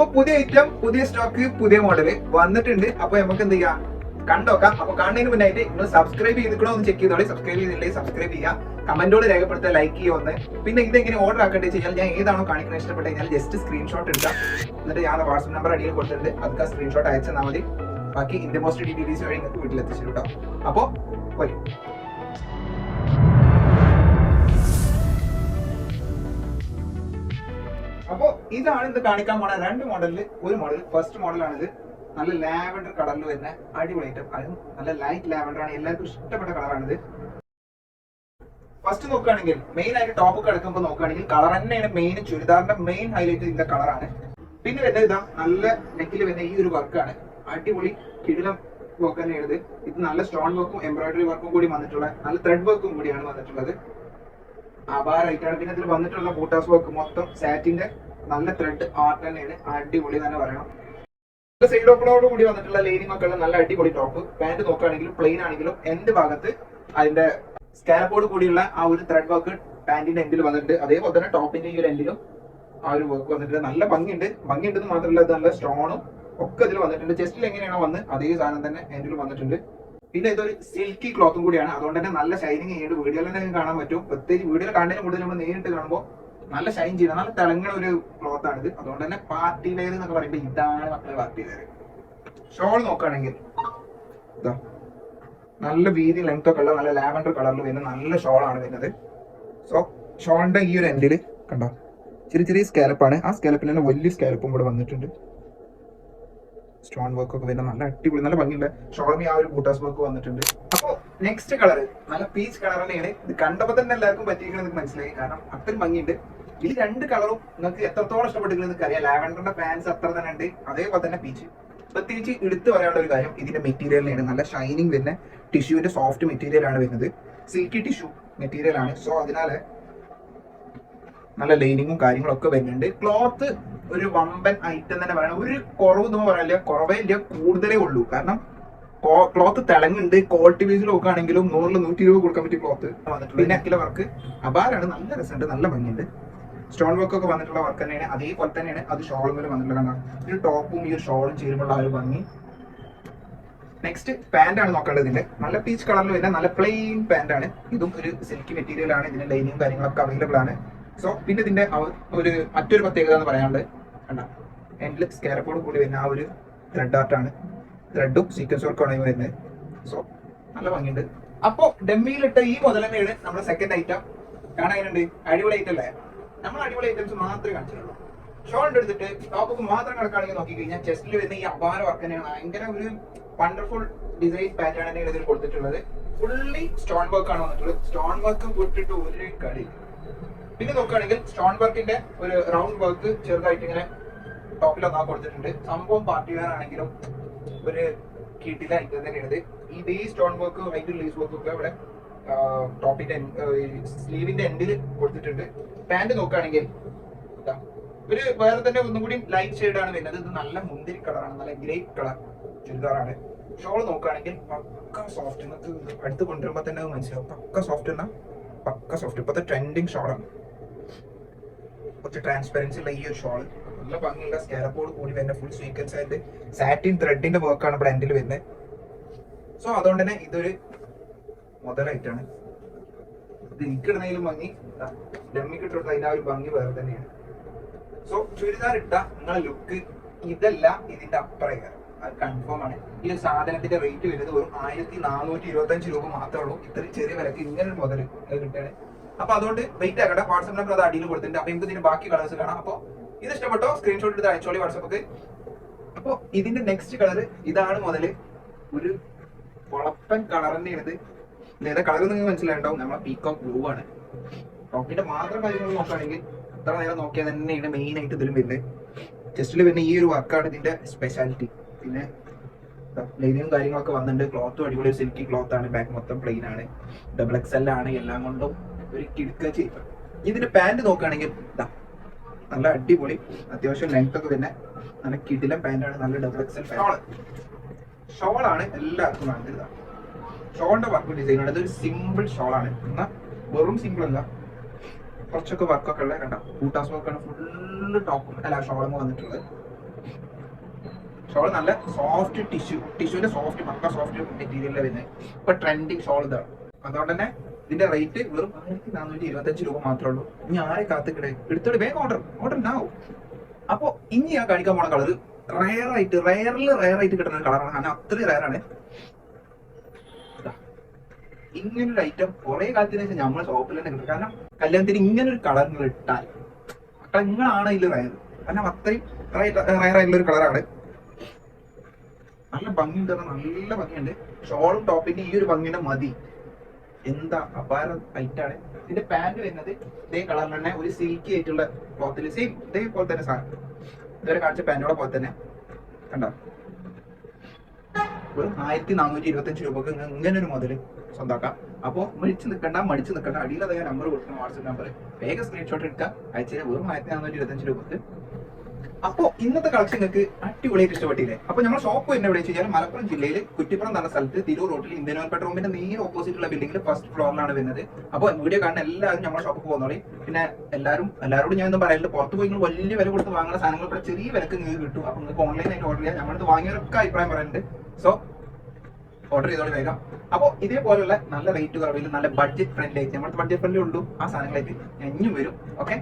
അപ്പൊ പുതിയ ഐറ്റം പുതിയ സ്റ്റോക്ക് പുതിയ മോഡൽ വന്നിട്ടുണ്ട്. അപ്പൊ നമുക്ക് എന്ത് ചെയ്യാം? കണ്ടോക്കാം. അപ്പൊ കാണുന്നതിന് മുന്നായിട്ട് നിങ്ങൾ സബ്സ്ക്രൈബ് ചെയ്തിക്കണോ ഒന്ന് ചെക്ക് ചെയ്തോളി. സബ്സ്ക്രൈബ് ചെയ്തില്ലെങ്കിൽ സബ്സ്ക്രൈബ് ചെയ്യാം കമന്റോട് രേഖപ്പെടുത്തുക ലൈക്ക് ചെയ്യുക ഒന്ന്. പിന്നെ ഇതെങ്ങനെ ഓർഡർ ആക്കേണ്ടത് വെച്ചാൽ ഞാൻ ഏതാണോ കാണിക്കുന്നത് ഇഷ്ടപ്പെട്ട് കഴിഞ്ഞാൽ ജസ്റ്റ് സ്ക്രീൻഷോട്ട് എടുക്കാം എന്നിട്ട് ഞാൻ വാട്സപ്പ് നമ്പർ അടിയിൽ കൊടുത്തിട്ടുണ്ട്. അതൊക്കെ സ്ക്രീൻഷോട്ട് അയച്ചാൽ മതി. ബാക്കി ഇന്ത്യ മോസ്റ്റ് ഡീറ്റെയിൽസ് വഴി നിങ്ങൾക്ക് വീട്ടിലെത്തിച്ചു കേട്ടോ. അപ്പോൾ വരും ഇതാണ് ഇത് കാണിക്കാൻ പോണ രണ്ട് മോഡലിൽ ഒരു മോഡൽ ഫസ്റ്റ് മോഡലാണിത് നല്ല ലാവൻഡർ കളറിൽ വരുന്ന അടിപൊളി ഐറ്റം അതും നല്ല ലൈറ്റ് ലാവൻഡർ ആണ്. എല്ലാവർക്കും ഇഷ്ടപ്പെട്ട കളറാണിത് ഫസ്റ്റ് നോക്കുകയാണെങ്കിൽ മെയിൻ ആയിട്ട് ടോപ്പ് കിടക്കുമ്പോൾ നോക്കുകയാണെങ്കിൽ കളർ തന്നെയാണ് മെയിൻ ചുരിദാറിന്റെ മെയിൻ ഹൈലൈറ്റ് ഇതിന്റെ കളറാണ് പിന്നെ വരുന്നത് ഇതാ നല്ല നെക്കിൽ വരുന്ന ഈ ഒരു വർക്കാണ് അടിപൊളി കിടിലം വർക്ക് തന്നെയാണ് ഇത് നല്ല സ്റ്റോൺ വർക്കും എംബ്രോയിഡറി വർക്കും കൂടി വന്നിട്ടുള്ള നല്ല ത്രെഡ് വർക്കും കൂടിയാണ് വന്നിട്ടുള്ളത്. അപാരമായിട്ടാണ്. പിന്നെ ഇതിൽ വന്നിട്ടുള്ള ബൂട്ടാസ് വർക്ക് മൊത്തം സാറ്റിന്റെ നല്ല ത്രെഡ് ആർട്ട് തന്നെയാണ്. അടിപൊളി തന്നെ പറയണം. സൈഡ് ഓപ്പണോട് കൂടി വന്നിട്ടുള്ള ഒക്കെ ഉള്ള നല്ല അടിപൊളി ടോപ്പ് പാന്റ് നോക്കുകയാണെങ്കിലും പ്ലെയിൻ ആണെങ്കിലും എന്റെ ഭാഗത്ത് അതിന്റെ സ്കാലപ്പോട് കൂടിയുള്ള ആ ഒരു ത്രെഡ് വർക്ക് പാന്റിന്റെ എൻഡിൽ വന്നിട്ടുണ്ട്. അതേപോലെ തന്നെ ടോപ്പിന്റെ ഒരു എൻഡിലും ആ ഒരു വർക്ക് വന്നിട്ടുണ്ട്. നല്ല ഭംഗിയുണ്ട്. ഭംഗിയുണ്ടെന്ന് മാത്രമല്ല ഇത് നല്ല സ്ട്രോണും ഒക്കെ ഇതിൽ വന്നിട്ടുണ്ട്. ചെസ്റ്റിൽ എങ്ങനെയാണോ വന്ന് അതേ സാധനം തന്നെ എൻഡിൽ വന്നിട്ടുണ്ട്. പിന്നെ ഇതൊരു സിൽക്കി ക്ലോത്തും കൂടിയാണ്. അതുകൊണ്ട് തന്നെ നല്ല ഷൈനിങ് ചെയ്യേണ്ട വീഡിയോയിൽ തന്നെ കാണാൻ പറ്റും. പ്രത്യേകിച്ച് വീഡിയോയിൽ കാണുന്നതിന് കൂടുതൽ നമ്മൾ നേരിട്ട് കാണുമ്പോൾ നല്ല ഷൈൻ ചെയ്യുന്ന നല്ല തിളങ്ങുന്ന ഒരു ക്ലോത്ത് ആണിത്. അതുകൊണ്ട് തന്നെ പാർട്ടി വെയർ എന്നൊക്കെ പറയുമ്പോൾ ഇതാണ് മക്കളെ പാർട്ടി വെയർ ഷോൾ നോക്കുകയാണെങ്കിൽ ഇതാ നല്ല വീതി ലെങ്ത് ഒക്കെ ഉള്ള നല്ല ലാവൻഡർ കളറിൽ വരുന്ന നല്ല ഷോൾ ആണ് വരുന്നത്. സോ ഷോളിന്റെ ഈ ഒരു എൻഡിൽ കണ്ടോ ചെറിയ ചെറിയ സ്കാലപ്പാണ് ആ സ്കാലപ്പിൽ തന്നെ വലിയ സ്കാലപ്പും കൂടെ വന്നിട്ടുണ്ട്. സ്റ്റോൺ വർക്ക് ഒക്കെ വരുന്ന നല്ല അടിപൊളി നല്ല ഭംഗിയുള്ള ഷോളമി ആ ഒരു ബൂട്ടാസ് വർക്ക് വന്നിട്ടുണ്ട്. അപ്പോൾ നെക്സ്റ്റ് കളർ നല്ല പീച്ച് കളർ തന്നെയാണ്. ഇത് കണ്ടപ്പോൾ തന്നെ എല്ലാവർക്കും പറ്റിയിരിക്കണം എനിക്ക് മനസ്സിലായി. കാരണം അത്രയും ഭംഗിയുണ്ട്. ഈ രണ്ട് കളറും നിങ്ങൾക്ക് എത്രത്തോളം ഇഷ്ടപ്പെട്ടിരിക്കുന്നു നിങ്ങൾക്ക് അറിയാം ലാവൻഡറിന്റെ ഫാൻസ് അത്ര തന്നെ ഉണ്ട്. അതേപോലെ തന്നെ പീച്ച് പ്രത്യേകിച്ച് എടുത്തു പറയാനുള്ള ഒരു കാര്യം ഇതിന്റെ മെറ്റീരിയലിനാണ് നല്ല ഷൈനിങ് വരുന്ന ടിഷ്യൂവിന്റെ സോഫ്റ്റ് മെറ്റീരിയൽ ആണ് വരുന്നത്. സിൽക്കി ടിഷ്യൂ മെറ്റീരിയൽ ആണ്. സോ അതിനാൽ നല്ല ലൈനിങ്ങും കാര്യങ്ങളൊക്കെ വരുന്നുണ്ട്. ക്ലോത്ത് ഒരു വമ്പൻ ഐറ്റം തന്നെ പറയണം. ഒരു കുറവ് എന്ന് പറയാനില്ല. കുറവേ ഇല്ല. കൂടുതലേ ഉള്ളൂ. കാരണം ക്ലോത്ത് തിളങ്ങുണ്ട് ക്വാളിറ്റി ബേസിൽ നോക്കുകയാണെങ്കിലും നൂറിൽ നൂറ്റി ഇരുപത് കൊടുക്കാൻ പറ്റിയ ക്ലോത്ത് വന്നിട്ടുണ്ട്. പിന്നെ അക്കിലെ വർക്ക് അപാരാണ്. നല്ല രസമുണ്ട് നല്ല ഭംഗിയുണ്ട്. സ്റ്റോൺ വർക്ക് ഒക്കെ വന്നിട്ടുള്ള വർക്ക് തന്നെയാണ്. അതേപോലെ തന്നെയാണ് അത് ഷോളും വന്നിട്ടുള്ള കണ്ടാണ് ഒരു ടോപ്പും ഈ ഒരു ഷോളും ചേരുമ്പോൾ ആ ഒരു ഭംഗി. നെക്സ്റ്റ് പാന്റ് ആണ് നോക്കേണ്ടത് ഇതിന്റെ. നല്ല പീച്ച് കളറിൽ വരുന്ന നല്ല പ്ലെയിൻ പാന്റ് ആണ്. ഇതും ഒരു സിൽക്ക് മെറ്റീരിയൽ ആണ്. ഇതിന്റെ ലൈനിങ് കാര്യങ്ങളൊക്കെ അവൈലബിൾ ആണ്. സോ പിന്നെ ഇതിന്റെ ഒരു മറ്റൊരു പ്രത്യേകത എന്ന് പറയാനുള്ളത് കണ്ട? എൻഡിൽ സ്കാരപ്പോട് കൂടി വരുന്ന ആ ഒരു ത്രെഡ് ആണ്. ത്രെഡും സീക്വൻസ് വർക്കാണ് വരുന്നത്. സോ നല്ല ഭംഗിയുണ്ട്. അപ്പോ ഡെമ്മിയിലിട്ട ഈ മുതൽ തന്നെയാണ് നമ്മുടെ സെക്കൻഡ് ഐറ്റം കാണാനുണ്ട് അടിപൊളി ഐറ്റം അല്ലേ? നമ്മൾ അടിപൊളി ഐറ്റംസ് മാത്രമേ കാണിച്ചിട്ടുള്ളൂ. ഷോൾഡ് എടുത്തിട്ട് ടോപ്പൊക്കെ മാത്രം കിടക്കുകയാണെങ്കിൽ നോക്കി കഴിഞ്ഞാൽ ചെസ്റ്റിൽ വരുന്ന ഈ അപാര വർക്ക് തന്നെയാണ്. ഭയങ്കര ഒരു വണ്ടർഫുൾ ഡിസൈൻ പാറ്റേൺ തന്നെയാണ് ഇതിൽ കൊടുത്തിട്ടുള്ളത്. ഫുള്ളി സ്റ്റോൺ വർക്ക് ആണ് വന്നിട്ടുള്ളത്. സ്റ്റോൺ വർക്ക് വിട്ടിട്ട് ഒരു കളി. പിന്നെ നോക്കുകയാണെങ്കിൽ സ്റ്റോൺ വർക്കിന്റെ ഒരു റൗണ്ട് വർക്ക് ചെറുതായിട്ട് ഇങ്ങനെ ടോപ്പിൽ ഒന്നാ കൊടുത്തിട്ടുണ്ട്. സംഭവം പാർട്ടി വെയർ ആണെങ്കിലും ഒരു കിട്ടില തന്നെയാണ് തന്നെയാണ് ഈ സ്റ്റോൺ വർക്ക് അതിന്റെ ലീസ് വർക്കും ഒക്കെ ഇവിടെ ടോപ്പിന്റെ സ്ലീവിന്റെ എൻഡിൽ കൊടുത്തിട്ടുണ്ട്. പാന്റ് നോക്കുകയാണെങ്കിൽ ഒരു വേറെ തന്നെ ഒന്നും കൂടി ലൈറ്റ് ഷെയ്ഡ് ആണ് വരുന്നത്. ഇത് നല്ല മുന്തിരി കളറാണ് നല്ല ഗ്രേ കളർ ചുരിദാറാണ് ഷോൾ നോക്കുകയാണെങ്കിൽ പക്ക സോഫ്റ്റ് നിങ്ങൾക്ക് അടുത്ത് കൊണ്ടുവരുമ്പോൾ തന്നെ മനസ്സിലാവും. പക്ക സോഫ്റ്റ് എന്നാ? പക്ക സോഫ്റ്റ് ഇപ്പോഴത്തെ ട്രെൻഡിങ് ഷോളാണ് കുറച്ച് ട്രാൻസ്പെറൻസി ഉള്ള ഈ ഒരു ഷോൾ നല്ല ഭംഗിയുള്ള സ്കാരപ്പോട് കൂടി വരുന്ന ഫുൾ സീക്വൻസ് ആയിട്ട് സാറ്റിൻ ത്രെഡിന്റെ വർക്കാണ് ഇവിടെ എൻഡിൽ വരുന്നത്. സോ അതുകൊണ്ട് തന്നെ ഇതൊരു മുതലായിട്ടാണ് ഇത് എനിക്കിടുന്നതിലും ഭംഗി. ഡമ്മിക്ക് ഇട്ടിട്ട് അതിന്റെ ആ ഒരു ഭംഗി വേറെ തന്നെയാണ്. സോ ചുരിദാർ ഇട്ട നിങ്ങളെ ലുക്ക് ഇതല്ല ഇതിന്റെ അപ്പുറം അത് കൺഫേം ആണ്. ഈ ഒരു സാധനത്തിന്റെ റേറ്റ് വരുന്നത് വെറും ആയിരത്തി നാനൂറ്റി ഇരുപത്തി അഞ്ച് രൂപ മാത്രമേ ഉള്ളൂ. ഇത്രയും ചെറിയ വിലക്ക് ഇങ്ങനെ ഒരു മുതൽ കിട്ടുകയാണ്. അപ്പൊ അതുകൊണ്ട് വെയിറ്റ് ആക്കട്ടെ വാട്സപ്പ് നമ്പർ അത് അടിയിൽ കൊടുത്തിട്ടുണ്ട്. അപ്പൊ ഇതിന്റെ ബാക്കി കളേഴ്സ് കാണാം. അപ്പൊ ഇത് ഇഷ്ടപ്പെട്ടോ? സ്ക്രീൻഷോട്ട് എടുത്ത് അയച്ചോളി വാട്സപ്പ് അപ്പൊ ഇതിന്റെ നെക്സ്റ്റ് കളർ ഇതാണ് മുതൽ ഒരു കുളപ്പൻ കളർ തന്നെയാണ് ഏതാ കളർ നിങ്ങൾക്ക് മനസ്സിലായിട്ടുണ്ടാവും. നമ്മളെ പീക്കോക്ക് ബ്ലൂ ആണ്. ടോപ്പിന്റെ മാത്രം കാര്യങ്ങൾ നോക്കുകയാണെങ്കിൽ അത്ര നേരം നോക്കിയാൽ തന്നെയാണ് മെയിൻ ആയിട്ട് ഇതിലും വരുന്നത്. ചെസ്റ്റിൽ വരുന്ന ഈ ഒരു വർക്കാണ് ഇതിന്റെ സ്പെഷ്യാലിറ്റി പിന്നെ ലൈനിങ്ങും കാര്യങ്ങളൊക്കെ വന്നിട്ടുണ്ട്. ക്ലോത്തും അടിപൊളി സിൽക്കി ക്ലോത്ത് ആണ്. ബാക്ക് മൊത്തം പ്ലെയിൻ ആണ്. ഡബിൾ എക്സ് എൽ ആണ്. എല്ലാം കൊണ്ടും ഒരു കിടുക്ക ചെയ്യും ഇതിന്റെ പാന്റ് നോക്കുകയാണെങ്കിൽ നല്ല അടിപൊളി. അത്യാവശ്യം ലെങ്ത് ഒക്കെ തന്നെ നല്ല കിടിലം പാന്റാണ് നല്ല ഡബിൾ എക്സ് എൽ ഷോൾ ഷോളാണ് എല്ലാവർക്കും വേണ്ടത്. ഷോളിന്റെ വർക്ക് ഡിസൈൻ ആണ്. ഇതൊരു സിമ്പിൾ ആണ്. എന്നാൽ വെറും സിമ്പിൾ അല്ല. കുറച്ചൊക്കെ വർക്കൊക്കെ ഉള്ള കണ്ട? കൂട്ടാസ് വർക്കാണ് ഫുള്ള് ടോപ്പും അല്ല ഷോളും വന്നിട്ടുള്ളത്. ഷോൾ നല്ല സോഫ്റ്റ് ടിഷ്യൂ ടിഷ്യൂന്റെ സോഫ്റ്റ് പക്ക സോഫ്റ്റ് മെറ്റീരിയലിലാണ് വരുന്നത്. ഇപ്പൊ ട്രെൻഡിങ് ഷോൾ ഇതാണ്. അതുകൊണ്ട് തന്നെ ഇതിന്റെ റേറ്റ് വെറും ആയിരത്തി നാനൂറ്റി ഇരുപത്തഞ്ച് രൂപ മാത്രമേ ഉള്ളൂ. ഇനി ആരെ കാത്തിക്കടേ എടുത്തോട് വേഗം ഓർഡർ ഓർഡർ ഉണ്ടാവും അപ്പോ ഇനി ഞാൻ കാണിക്കാൻ പോണ കളർ റയർ ആയിട്ട് റയറിൽ റയർ ആയിട്ട് കിട്ടുന്ന കളറാണ് കാരണം അത്രയും ആണ്. ഇങ്ങനൊരു ഐറ്റം കുറെ കാലത്തിന് ശേഷം നമ്മളെ ഷോപ്പിൽ തന്നെ കിട്ടും. കാരണം കല്യാണത്തിന് ഇങ്ങനൊരു കളർ നിങ്ങൾ ഇട്ടാൽ മക്കളെ നിങ്ങളാണ് ഇതിൽ റയർ കാരണം അത്രയും റയർ ആയിട്ടുള്ള ഒരു കളറാണ് നല്ല ഭംഗിയുണ്ട് നല്ല ഭംഗിയുണ്ട്. ഷോളും ടോപ്പിന്റെ ഈ ഒരു ഭംഗിയുടെ മതി. എന്താ അപാര ആണ്. ഇതിന്റെ പാന്റ് വരുന്നത് ഇതേ കളറിൽ തന്നെ ഒരു സിൽക്കി ആയിട്ടുള്ള ക്ലോത്തിൽ സെയിം ഇതേപോലെ തന്നെ സാധനം. ഇതുവരെ കാണിച്ച പാന്റോടെ പോലെ തന്നെ. കണ്ടോ? വെറും ആയിരത്തി നാനൂറ്റി ഇരുപത്തഞ്ച് രൂപക്ക് ഇങ്ങനൊരു ഇങ്ങനെ ഒരു മുതൽ സ്വന്തമാക്കാം അപ്പോൾ മടിച്ച് നിൽക്കണ്ട മടിച്ചു നിൽക്കണ്ട അടിയിൽ അതേ നമ്പർ കൊടുക്കണം വാട്സപ്പ് നമ്പർ വേഗം സ്ക്രീൻഷോട്ട് എടുക്കുക. അയച്ചാൽ വെറും ആയിരത്തി നാനൂറ്റി ഇരുപത്തഞ്ച് രൂപക്ക്. അപ്പോ ഇന്നത്തെ കളക്ഷൻ നിങ്ങൾക്ക് അടിപൊളിയായിട്ട് ഇഷ്ടപ്പെട്ടില്ലേ? അപ്പൊ നമ്മുടെ ഷോപ്പ് എന്നെ എവിടെ വെച്ചാൽ മലപ്പുറം ജില്ലയിൽ കുറ്റിപ്പുറം എന്ന സ്ഥലത്ത് തിരൂർ റോഡിൽ ഇന്ത്യൻ ഓയിൽ പെട്രോമിന്റെ നേരെ ഓപ്പോസിറ്റ് ഉള്ള ബിൽഡിംഗിൽ ഫസ്റ്റ് ഫ്ലോറിലാണ് വരുന്നത്. അപ്പൊ വീഡിയോ കാണുന്ന എല്ലാവരും നമ്മുടെ ഷോപ്പിൽ പോകുന്നോളി പിന്നെ എല്ലാവരും എല്ലാവരോടും ഞാൻ ഒന്നും പറയുന്നത് പുറത്ത് പോയി നിങ്ങൾ വലിയ വില കൊടുത്ത് വാങ്ങുന്ന സാധനങ്ങൾ ചെറിയ വിലക്ക് നിങ്ങൾക്ക് കിട്ടും. അപ്പൊ നിങ്ങൾക്ക് ഓൺലൈനായിട്ട് ഓർഡർ ചെയ്യാം. നമ്മളത് വാങ്ങിയവരൊക്കെ അഭിപ്രായം പറയുന്നുണ്ട്. സോ ഓർഡർ ചെയ്തോളി വേഗം അപ്പോൾ ഇതേപോലുള്ള നല്ല റേറ്റ് കുറവിൽ നല്ല ബഡ്ജറ്റ് ഫ്രണ്ട്ലി ആയിട്ട് നമ്മുടെ ബഡ്ജറ്റ് ഫ്രണ്ട്ലി ഉള്ളൂ ആ സാധനങ്ങളായിട്ട് ഇനിയും വരും. ഓക്കെ